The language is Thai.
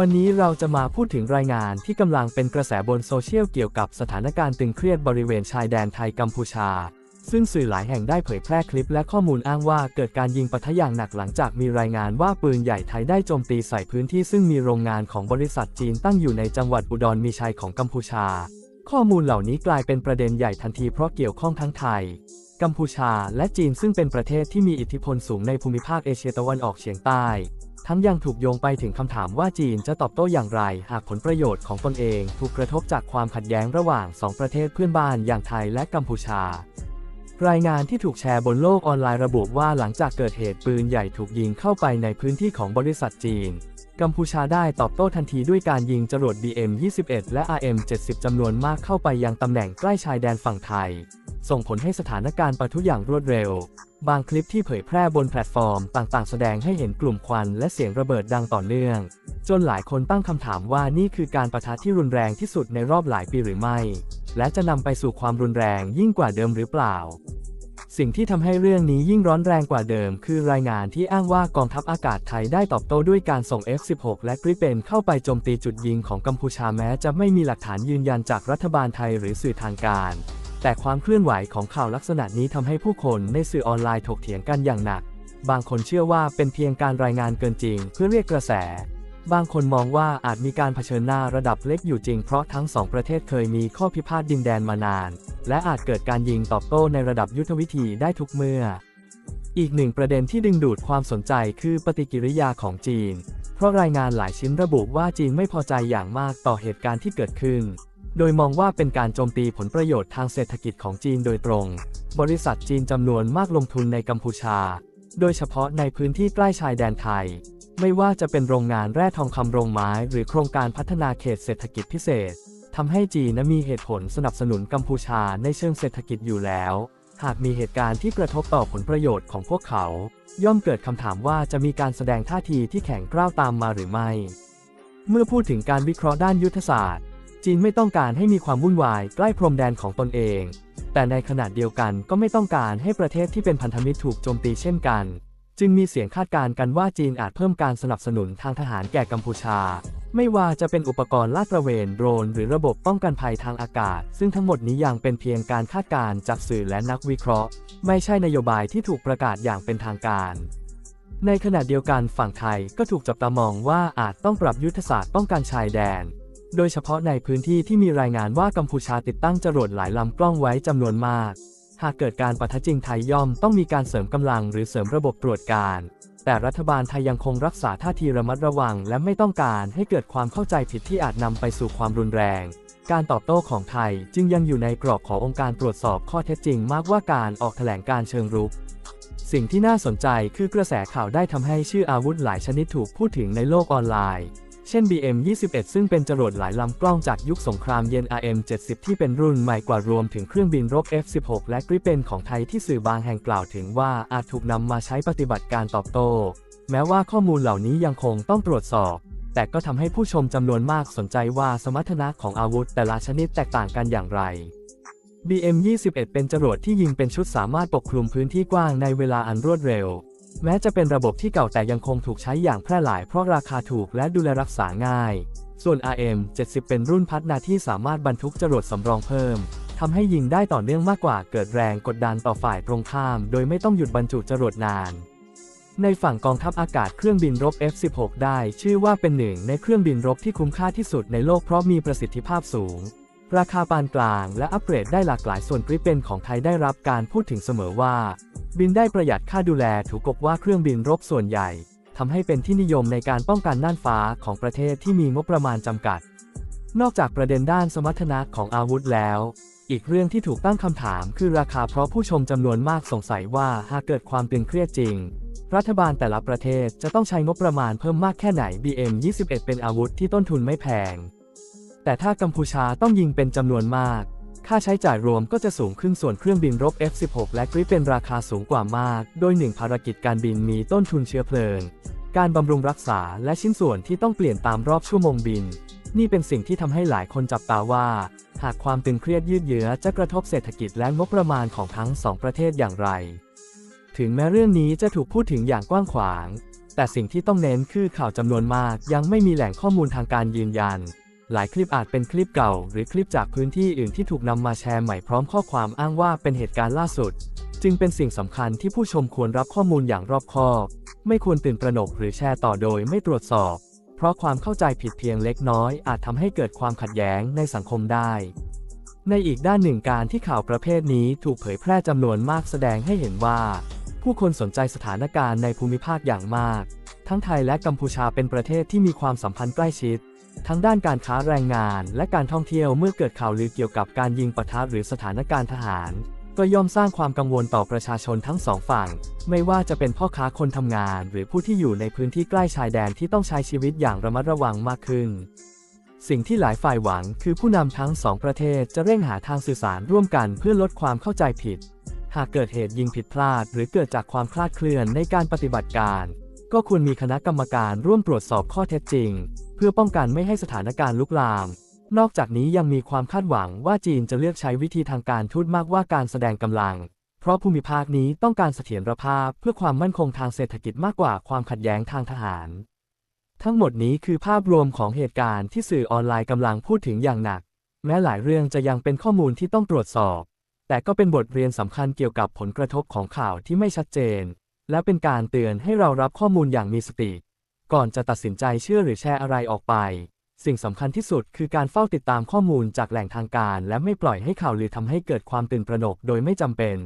วันนี้เราจะมาพูดถึงรายงานที่กำลังเป็นกระแสบนโซเชียลเกี่ยวกับสถานการณ์ตึงเครียดบริเวณชายแดนไทยกัมพูชา ซึ่งสื่อหลายแห่งได้เผยแพร่คลิปและข้อมูลอ้างว่าเกิดการยิงปะทะอย่างหนักหลังจากมีรายงานว่าปืนใหญ่ไทยได้โจมตีใส่พื้นที่ซึ่งมีโรงงานของบริษัทจีนตั้งอยู่ในจังหวัดอุดรมีชัยของกัมพูชา ข้อมูลเหล่านี้กลายเป็นประเด็นใหญ่ทันทีเพราะเกี่ยวข้องทั้งไทย กัมพูชาและจีนซึ่งเป็นประเทศที่มีอิทธิพลสูงในภูมิภาคเอเชียตะวันออกเฉียงใต้ ทั้งยังถูกโยงไปถึงคำถามว่าจีนจะตอบโต้อย่างไร หากผลประโยชน์ของตนเอง ถูกกระทบจากความขัดแย้งระหว่างสองประเทศเพื่อนบ้านอย่างไทยและกัมพูชา รายงานที่ถูกแชร์บนโลกออนไลน์ระบุว่าหลังจากเกิดเหตุปืนใหญ่ถูกยิงเข้าไปในพื้นที่ของบริษัทจีน กัมพูชาได้ตอบโต้ทันทีด้วยการยิงจรวด BM-21 และ RM-70 จำนวนมากเข้าไปยังตำแหน่งใกล้ชายแดนฝั่งไทย ส่งผลให้สถานการณ์ปะทุอย่างรวดเร็ว บางคลิปที่เผยแพร่บนแพลตฟอร์มต่างๆ แสดงให้เห็นกลุ่มควันและเสียงระเบิดดังต่อเนื่อง จนหลายคนตั้งคำถามว่านี่คือการประทะที่รุนแรงที่สุดในรอบหลายปีหรือไม่ และจะนำไปสู่ความรุนแรงยิ่งกว่าเดิมหรือเปล่า สิ่งที่ทำให้เรื่องนี้ยิ่งร้อนแรงกว่าเดิม คือรายงานที่อ้างว่ากองทัพอากาศไทยได้ตอบโต้ด้วยการส่ง F-16 และกริเปนเข้าไปโจมตีจุดยิงของกัมพูชาแม้จะไม่มีหลักฐานยืนยันจากรัฐบาลไทยหรือสื่อทางการ แต่ความเคลื่อนไหวของข่าวลักษณะนี้ทำให้ผู้คนในสื่อออนไลน์ถกเถียงกันอย่างหนัก บางคนเชื่อว่าเป็นเพียงการรายงานเกินจริง เพื่อเรียกกระแส บางคนมองว่าอาจมีการเผชิญหน้าระดับเล็กอยู่จริงเพราะทั้งสองประเทศเคยมีข้อพิพาทดินแดนมานาน และอาจเกิดการยิงตอบโต้ในระดับยุทธวิธีได้ทุกเมื่อ อีกหนึ่งประเด็นที่ดึงดูดความสนใจคือปฏิกิริยาของจีน เพราะรายงานหลายชิ้นระบุว่าจีนไม่พอใจอย่างมากต่อเหตุการณ์ที่เกิดขึ้น โดยมองว่าเป็นการโจมตีผลประโยชน์ทางเศรษฐกิจของจีนโดยตรง บริษัทจีนจำนวนมากลงทุนในกัมพูชา โดยเฉพาะในพื้นที่ใกล้ชายแดนไทย ไม่ว่าจะเป็นโรงงานแร่ทองคำโรงไม้ หรือโครงการพัฒนาเขตเศรษฐกิจพิเศษ ทำให้จีนมีเหตุผลสนับสนุนกัมพูชาในเชิงเศรษฐกิจอยู่แล้ว หากมีเหตุการณ์ที่กระทบต่อผลประโยชน์ของพวกเขา ย่อมเกิดคำถามว่าจะมีการแสดงท่าทีที่แข็งกร้าวตามมาหรือไม่ เมื่อพูดถึงการวิเคราะห์ด้านยุทธศาสตร์ จีนไม่ต้องการให้มีความวุ่นวายใกล้พรมแดนของตนเอง แต่ในขณะเดียวกันก็ไม่ต้องการให้ประเทศที่เป็นพันธมิตรถูกโจมตีเช่นกัน จึงมีเสียงคาดการณ์กันว่าจีนอาจเพิ่มการสนับสนุนทางทหารแก่กัมพูชา ไม่ว่าจะเป็นอุปกรณ์ลาดตระเวนโดรน หรือระบบป้องกันภัยทางอากาศ ซึ่งทั้งหมดนี้ยังเป็นเพียงการคาดการณ์จากสื่อและนักวิเคราะห์ ไม่ใช่นโยบายที่ถูกประกาศอย่างเป็นทางการ ในขณะเดียวกันฝั่งไทยก็ถูกจับตามองว่าอาจต้องปรับยุทธศาสตร์ป้องกันชายแดน โดยเฉพาะในพื้นที่ที่มีรายงานว่ากัมพูชาติดตั้งจรวดหลายลำกล้องไว้จำนวนมาก หากเกิดการปะทะจริงไทยย่อมต้องมีการเสริมกำลังหรือเสริมระบบตรวจการ แต่รัฐบาลไทยยังคงรักษาท่าทีระมัดระวัง และไม่ต้องการให้เกิดความเข้าใจผิดที่อาจนำไปสู่ความรุนแรง การตอบโต้ของไทยจึงยังอยู่ในกรอบขององค์การตรวจสอบข้อเท็จจริงมากกว่าการออกแถลงการเชิงรุก สิ่งที่น่าสนใจคือกระแสข่าวได้ทำให้ชื่ออาวุธหลายชนิดถูกพูดถึงในโลกออนไลน์ เช่น BM-21 ซึ่งเป็นจรวดหลายลำกล้องจากยุคสงครามเย็น RM-70 ที่เป็นรุ่นใหม่กว่ารวมถึงเครื่องบินรบ F-16 และกริปเปนของไทยที่สื่อบางแห่งกล่าวถึงว่าอาจถูกนำมาใช้ปฏิบัติการตอบโต้ แม้ว่าข้อมูลเหล่านี้ยังคงต้องตรวจสอบ แต่ก็ทำให้ผู้ชมจำนวนมากสนใจว่าสมรรถนะของอาวุธแต่ละชนิดแตกต่างกันอย่างไร BM-21 เป็นจรวดที่ยิงเป็นชุดสามารถปกคลุมพื้นที่กว้างในเวลาอันรวดเร็ว แม้จะเป็นระบบที่เก่าแต่ยังคงถูกใช้อย่างแพร่หลายเพราะราคาถูกและดูแลรักษาง่าย ส่วน RM-70 เป็นรุ่นพัฒนาที่สามารถบรรทุกจรวดสำรองเพิ่มทำให้ยิงได้ต่อเนื่องมากกว่าเกิดแรงกดดันต่อฝ่ายตรงข้าม โดยไม่ต้องหยุดบรรจุจรวดนาน ในฝั่งกองทัพอากาศเครื่องบินรบ F-16 ได้ชื่อว่าเป็นหนึ่งในเครื่องบินรบที่คุ้มค่าที่สุดในโลกเพราะมีประสิทธิภาพสูง ราคาปานกลางและอัปเกรดได้หลากหลายส่วนกริเป็นของไทยได้รับการพูดถึงเสมอว่า บินได้ประหยัดค่าดูแลถูกกบว่าเครื่องบินรบส่วนใหญ่ทำให้เป็นที่นิยมในการป้องกันน่านฟ้าของประเทศที่มีงบประมาณจำกัด นอกจากประเด็นด้านสมรรถนะของอาวุธแล้ว อีกเรื่องที่ถูกตั้งคำถามคือราคาเพราะผู้ชมจำนวนมากสงสัยว่าหากเกิดความตึงเครียดจริง รัฐบาลแต่ละประเทศจะต้องใช้งบประมาณเพิ่มมากแค่ไหน BM21 เป็นอาวุธที่ต้นทุนไม่แพง แต่ถ้ากัมพูชาต้องยิงเป็นจำนวนมาก ค่าใช้จ่ายรวมก็จะสูงขึ้นส่วนเครื่องบินรบ F16 และกริปเป็นราคาสูงกว่ามาก โดยหนึ่งภารกิจการบินมีต้นทุนเชื้อเพลิง การบำรุงรักษาและชิ้นส่วนที่ต้องเปลี่ยนตามรอบชั่วโมงบิน นี่เป็นสิ่งที่ทำให้หลายคนจับตาว่า หากความตึงเครียดยืดเยื้อจะกระทบเศรษฐกิจและงบประมาณของทั้งสองประเทศอย่างไร ถึงแม้เรื่องนี้จะถูกพูดถึงอย่างกว้างขวาง แต่สิ่งที่ต้องเน้นคือข่าวจำนวนมาก ยังไม่มีแหล่งข้อมูลทางการยืนยัน หลายคลิปอาจเป็นคลิปเก่า หรือคลิปจากพื้นที่อื่นที่ถูกนำมาแชร์ใหม่พร้อมข้อความอ้างว่าเป็นเหตุการณ์ล่าสุด จึงเป็นสิ่งสำคัญที่ผู้ชมควรรับข้อมูลอย่างรอบคอบ ไม่ควรตื่นตระหนกหรือแชร์ต่อโดยไม่ตรวจสอบ เพราะความเข้าใจผิดเพียงเล็กน้อย อาจทำให้เกิดความขัดแย้งในสังคมได้ ในอีกด้านหนึ่งการที่ข่าวประเภทนี้ถูกเผยแพร่จำนวนมากแสดงให้เห็นว่า ผู้คนสนใจสถานการณ์ในภูมิภาคอย่างมาก ทั้งไทยและกัมพูชาเป็นประเทศที่มีความสัมพันธ์ใกล้ชิด ทั้งด้านการค้าแรงงานและการท่องเที่ยวเมื่อเกิดข่าวลือเกี่ยวกับการยิงปะทะหรือสถานการณ์ทหาร ก็ย่อมสร้างความกังวลต่อประชาชนทั้งสองฝั่ง ไม่ว่าจะเป็นพ่อค้าคนทำงาน หรือผู้ที่อยู่ในพื้นที่ใกล้ชายแดนที่ต้องใช้ชีวิตอย่างระมัดระวังมากขึ้น สิ่งที่หลายฝ่ายหวังคือผู้นำทั้งสองประเทศจะเร่งหาทางสื่อสารร่วมกันเพื่อลดความเข้าใจผิด หากเกิดเหตุยิงผิดพลาด หรือเกิดจากความคลาดเคลื่อนในการปฏิบัติการ ก็ควรมีคณะกรรมการร่วมตรวจสอบข้อเท็จจริง เพื่อป้องกันไม่ให้สถานการณ์ลุกลาม นอกจากนี้ยังมีความคาดหวังว่าจีนจะเลือกใช้วิธีทางการทูตมากกว่าการแสดงกำลัง เพราะภูมิภาคนี้ต้องการเสถียรภาพเพื่อความมั่นคงทางเศรษฐกิจมากกว่าความขัดแย้งทางทหาร ทั้งหมดนี้คือภาพรวมของเหตุการณ์ที่สื่อออนไลน์กำลังพูดถึงอย่างหนัก แม้หลายเรื่องจะยังเป็นข้อมูลที่ต้องตรวจสอบ แต่ก็เป็นบทเรียนสำคัญเกี่ยวกับผลกระทบของข่าวที่ไม่ชัดเจน และเป็นการเตือนให้เรารับข้อมูลอย่างมีสติ ก่อนจะตัดสินใจเชื่อหรือแชร์อะไรออกไป สิ่งสำคัญที่สุดคือการเฝ้าติดตามข้อมูลจากแหล่งทางการ และไม่ปล่อยให้ข่าวลือทำให้เกิดความตื่นตระหนกโดยไม่จำเป็น